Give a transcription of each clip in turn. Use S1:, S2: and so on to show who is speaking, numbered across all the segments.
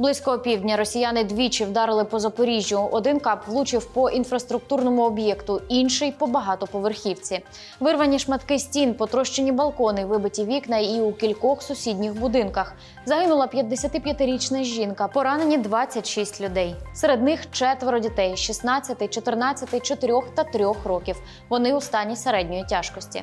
S1: Близько опівдня росіяни двічі вдарили по Запоріжжю. Один кап влучив по інфраструктурному об'єкту, інший по багатоповерхівці. Вирвані шматки стін, потрощені балкони, вибиті вікна і у кількох сусідніх будинках. Загинула 55-річна жінка, поранені 26 людей. Серед них четверо дітей 16, 14, 4 та 3 років. Вони у стані середньої тяжкості.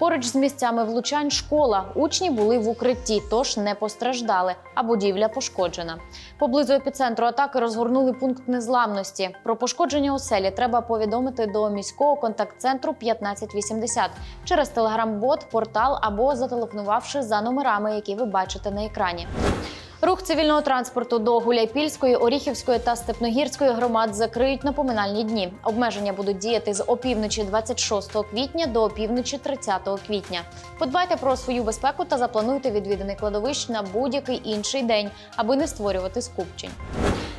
S1: Поруч з місцями влучань школа. Учні були в укритті, тож не постраждали, а будівля пошкоджена. Поблизу епіцентру атаки розгорнули пункт незламності. Про пошкодження оселі треба повідомити до міського контакт-центру 1580 через телеграм-бот, портал або зателефонувавши за номерами, які ви бачите на екрані. Рух цивільного транспорту до Гуляйпільської, Оріхівської та Степногірської громад закриють на поминальні дні. Обмеження будуть діяти з опівночі 26 квітня до опівночі 30 квітня. Подбайте про свою безпеку та заплануйте відвідини кладовищ на будь-який інший день, аби не створювати скупчень.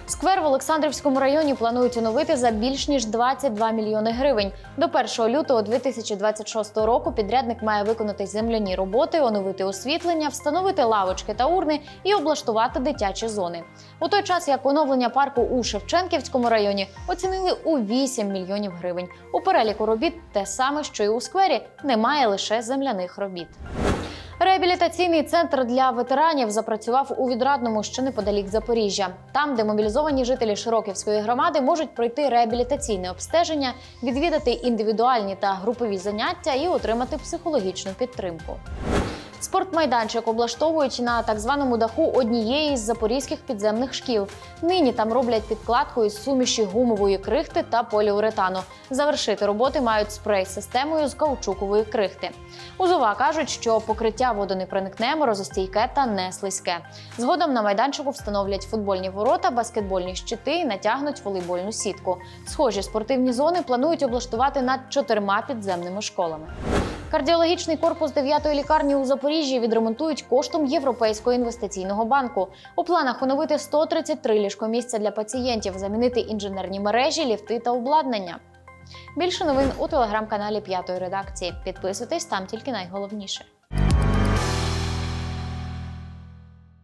S1: Сквер в Олександрівському районі планують оновити за більш ніж 22 мільйони гривень. До 1 лютого 2026 року підрядник має виконати земляні роботи, оновити освітлення, встановити лавочки та урни і облаштувати дитячі зони. У той час як оновлення парку у Шевченківському районі оцінили у 8 мільйонів гривень. У переліку робіт те саме, що й у сквері, немає лише земляних робіт. Реабілітаційний центр для ветеранів запрацював у відрадному ще неподалік Запоріжжя. Там, де мобілізовані жителі Широківської громади можуть пройти реабілітаційне обстеження, відвідати індивідуальні та групові заняття і отримати психологічну підтримку. Спортмайданчик облаштовують на так званому даху однієї з запорізьких підземних шкіл. Нині там роблять підкладку із суміші гумової крихти та поліуретану. Завершити роботи мають спрей-системою з каучукової крихти. Узова кажуть, що покриття водонепроникне, морозостійке та не слизьке. Згодом на майданчику встановлять футбольні ворота, баскетбольні щити і натягнуть волейбольну сітку. Схожі спортивні зони планують облаштувати над чотирма підземними школами. Кардіологічний корпус 9-ї лікарні у Запоріжжі відремонтують коштом Європейського інвестиційного банку. У планах оновити 133 ліжкомісця для пацієнтів, замінити інженерні мережі, ліфти та обладнання. Більше новин у телеграм-каналі П'ятої редакції. Підписуйтесь там тільки найголовніше.